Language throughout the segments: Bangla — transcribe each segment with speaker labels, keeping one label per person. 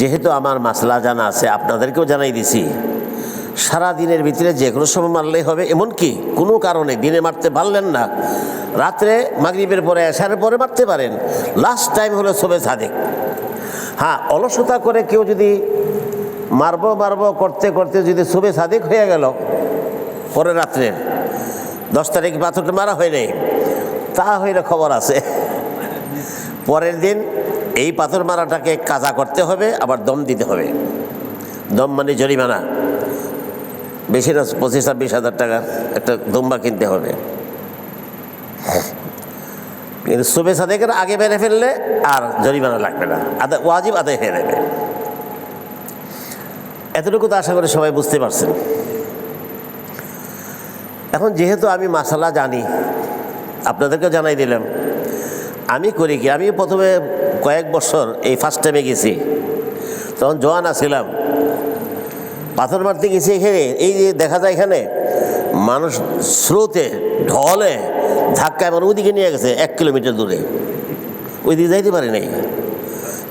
Speaker 1: যেহেতু আমার মাসলা জানা আছে, আপনাদেরকেও জানাই দিছি। সারা দিনের ভিতরে যে কোনো সময় মারলেই হবে এমন কি কোনো কারণে দিনে মারতে পারলেন না। রাত্রে মাগরিবের পরে এসারের পরে মারতে পারেন। লাস্ট টাইম হলো শোবে সাদেক। হ্যাঁ অলসতা করে কেউ যদি মারবো মারবো, করতে করতে যদি শোবে সাদেক হয়ে গেল পরে রাত্রে, দশ তারিখ পাথরটা মারা হয় নাই। তা হইলে খবর আছে। পরের দিন এই পাথর মারাটাকে কাজা করতে হবে, আবার দম দিতে হবে। দম মানে জরিমানা। বেশি না, পঁচিশ ছাব্বিশ হাজার টাকা একটা দুম্বা কিনতে হবে। কিন্তু শুভে সাদেকের আগে বেড়ে ফেললে আর জরিমানা লাগবে না। আদা, ওয়াজিব আদায় হয়ে যাবে। এতটুকু তো আশা করি সবাই বুঝতে পারছেন। এখন যেহেতু আমি মাসালা জানি আপনাদেরকে জানাই দিলাম। আমি করি কি? আমি প্রথমে কয়েক বছর এই ফার্স্ট টাইমে গেছি। তখন জোয়ান আছিলাম। পাথর মারতে গেছি এখানে। এই যে দেখা যায় এখানে, মানুষ স্রোতে, ঢলে ধাক্কায় মানে ওইদিকে নিয়ে গেছে, এক কিলোমিটার দূরে। ওইদিকে যাইতে পারি নাই।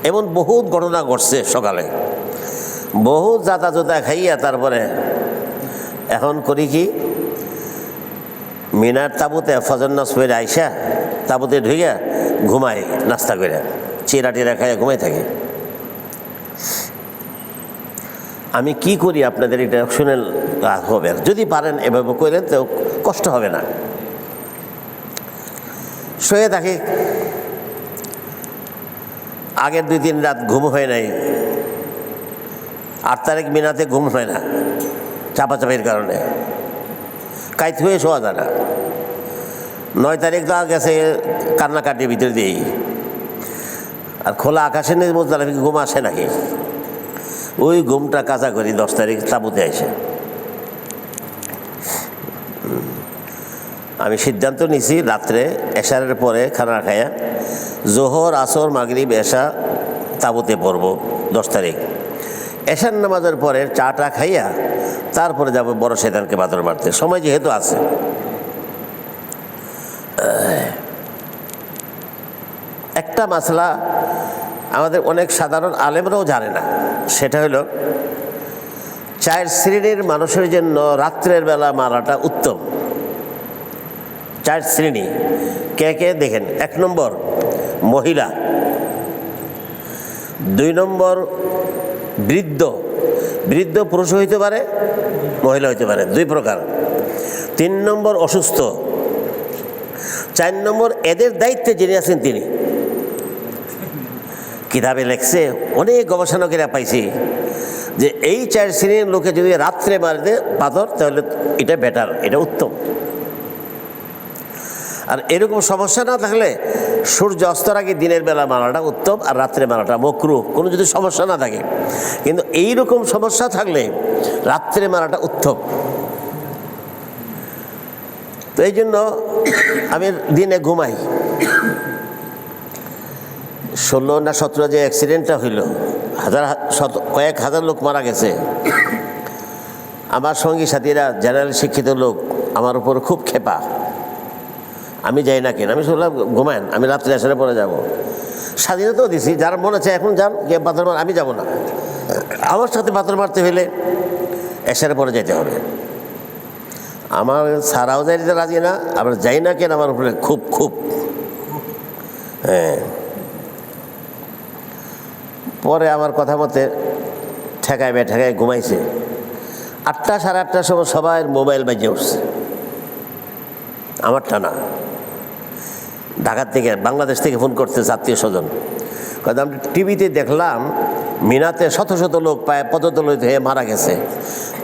Speaker 1: এমন বহুত ঘটনা ঘটছে সকালে। বহুত যাতা জোতা খাইয়া তারপরে এখন করি কি, মিনার তাবুতে ফজর নাচ আইসা, তাবুতে ঢুইয়া ঘুমাই, নাস্তা করে চিরা টেরা খায় ঘুমাই থাকে। আমি কি করি আপনাদের এটা শুনে হবে। যদি পারেন এভাবে করেন তো কষ্ট হবে না। শুয়ে থাকে। আগের দুই তিন রাত ঘুম হয় নাই। আট তারিখ মিনাতে ঘুম হয় না, চাপাচাপির কারণে। কাইত হয়ে শোয়া যায় না। নয় তারিখ তো গেছে কান্নাকাটির ভিতরে দিয়েই। আর খোলা আকাশে নেই মোজদালিফ ঘুম আসে নাকি? ওই ঘুমটা কাঁচা করি, দশ তারিখ তাবুতে আসে আমি সিদ্ধান্ত নিছি রাত্রে এশারের পরে খানা খায়া জোহর, আসর, মাগরিব, এশা তাবুতে পড়ব, দশ তারিখ। এশার নামাজের পরে চাটা খাইয়া তারপরে যাব বড় সেদানকে বাদর মারতে। সময় যেহেতু আছে। একটা মাসলা আমাদের অনেক সাধারণ আলেমরাও জানে না। সেটা হলো চার শ্রেণির মানুষের জন্য রাত্রের বেলা মারাটা উত্তম। চার শ্রেণি, কে কে? দেখেন, এক নম্বর মহিলা, দুই নম্বর বৃদ্ধ। বৃদ্ধ পুরুষ হইতে পারে, মহিলা হইতে পারে, দুই প্রকার। তিন নম্বর অসুস্থ, চার নম্বর এদের দায়িত্বে যিনি আছেন তিনি। কিতাবে লেখছে, অনেক গবেষণকেরা পাইছি যে এই চার শ্রেণির লোকে যদি রাত্রে মারে পাথর, তাহলে এটা বেটার এটা উত্তম। আর এরকম সমস্যা না থাকলে সূর্য অস্তর আগে দিনের বেলা মারাটা উত্তম আর রাত্রে মারাটা মকরু, কোনো যদি সমস্যা না থাকে। কিন্তু এই রকম সমস্যা থাকলে রাত্রে মারাটা উত্তম। তো এই জন্য আমি দিনে ঘুমাই। ষোলো না সতেরো যে অ্যাক্সিডেন্টটা হইল, হাজার শত কয়েক হাজার লোক মারা গেছে। আমার সঙ্গী সাথীরা জেনারেল শিক্ষিত লোক, আমার উপর খুব খেপা আমি যাই না কেন? আমি শুনলাম ঘুমায়েন আমি রাত্রে আসার পরে যাব। স্বাধীনতাও দিছি। যার মনে আছে, এখন যান গিয়ে পাথর মার আমি যাব না। আমার সাথে পাথর মারতে হলে এসার পরে যেতে হবে। আমার সারাও যাইতে রাজি না, আবার যাই না কেন? আমার উপরে খুব খুব হ্যাঁ। পরে আমার কথা মতে ঠেকায় বে ঠেকায় ঘুমাইছে। আটটা সাড়ে আটটার সময় সবাই মোবাইল বাজে উঠছে। আমারটা না। ঢাকার থেকে, বাংলাদেশ থেকে ফোন করছে আত্মীয় স্বজন। আমি টিভিতে দেখলাম মিনাতে শত শত লোক পায় পদতলিত হয়ে মারা গেছে।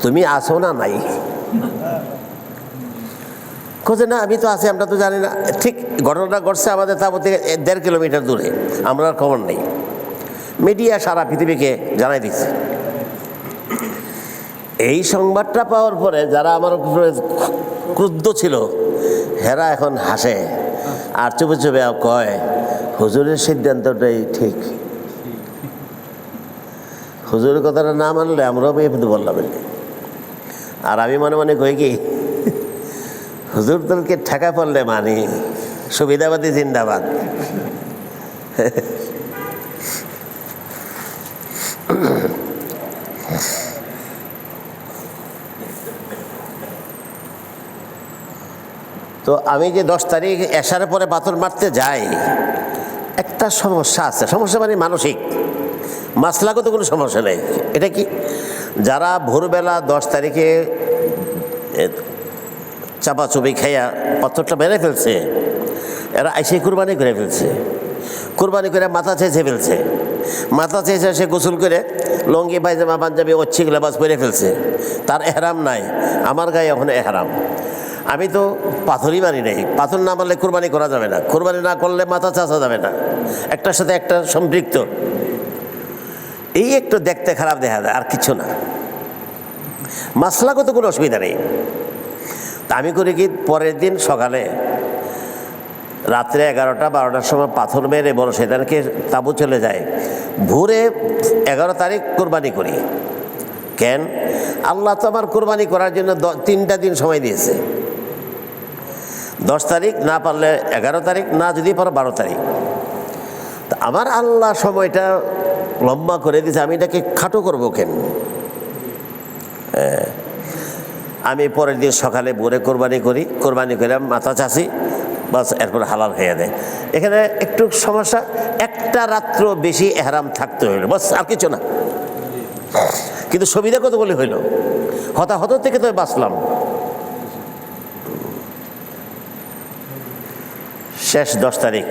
Speaker 1: তুমি আসো না নাই? খোঁজে না, আমি তো আছি, আমরা তো জানি না। ঠিক, ঘটনাটা ঘটছে আমাদের তারপর থেকে দেড় কিলোমিটার দূরে। আমরা খবর নেই। মিডিয়া সারা পৃথিবীকে জানাই দিচ্ছে। এই সংবাদটা পাওয়ার পরে যারা আমার উপরে ক্রুদ্ধ ছিল, হেরা এখন হাসে আর চুপে চুপে কয়, হুজুরের সিদ্ধান্তটাই ঠিক। হুজুরের কথাটা না মানলে আমরাও মেয়ে কিন্তু বললাম। আর আমি মনে মনে কই কি, হুজুর তোরকে ঠেকা পড়লে মানি, সুবিধাবাদী জিন্দাবাদ। তো আমি যে দশ তারিখ এসার পরে পাথর মারতে যাই, একটা সমস্যা আছে। সমস্যা মানে মানসিক। মাসলাগত কোনো সমস্যা নেই। এটা কি? যারা ভোরবেলা দশ তারিখে চাপাচুপি খাইয়া পাথরটা মেরে ফেলছে, এরা এসে কুরবানি করে ফেলছে। কুরবানি করে মাথা চেঁচে ফেলছে। মাথা চেয়েছে, সে গোসল করে লঙ্গি, পায়জামা, পাঞ্জাবি অচ্ছিক লেবাস পরে ফেলছে। তার এহরাম নাই। আমার গায়ে এখন এহরাম। আমি তো পাথরই মারি নেই। পাথর না মারলে কোরবানি করা যাবে না। কোরবানি না করলে মাথা চাচা যাবে না। একটার সাথে একটা সম্পৃক্ত। এই একটু দেখতে খারাপ দেখা যায়, আর কিছু না। মাসলাগত কোনো অসুবিধা নেই। তা আমি করি কি, পরের দিন সকালে রাত্রে এগারোটা, বারোটার সময় পাথর মেরে বড় সেদানকে তাবু চলে যায়। ভোরে এগারো তারিখ কোরবানি করি। কেন? আল্লাহ তো আমার কোরবানি করার জন্য তিনটা দিন সময় দিয়েছে। দশ তারিখ না পারলে এগারো তারিখ, না যদি পারো বারো তারিখ। তা আমার আল্লাহ সময়টা লম্বা করে দিয়েছে, আমি এটাকে খাটো করব কেন? হ্যাঁ। আমি পরের দিন সকালে ভোরে কোরবানি করি, কোরবানি করে মাথা চাষি বাস এরপর হালাল হয়ে যায়। এখানে একটু সমস্যা, একটা রাত্র বেশি এহরাম থাকতে হইল, বাস আর কিছু না। কিন্তু সুবিধা কতগুলি হইল? হতাহত থেকে তো বাঁচলাম। শেষ দশ তারিখ।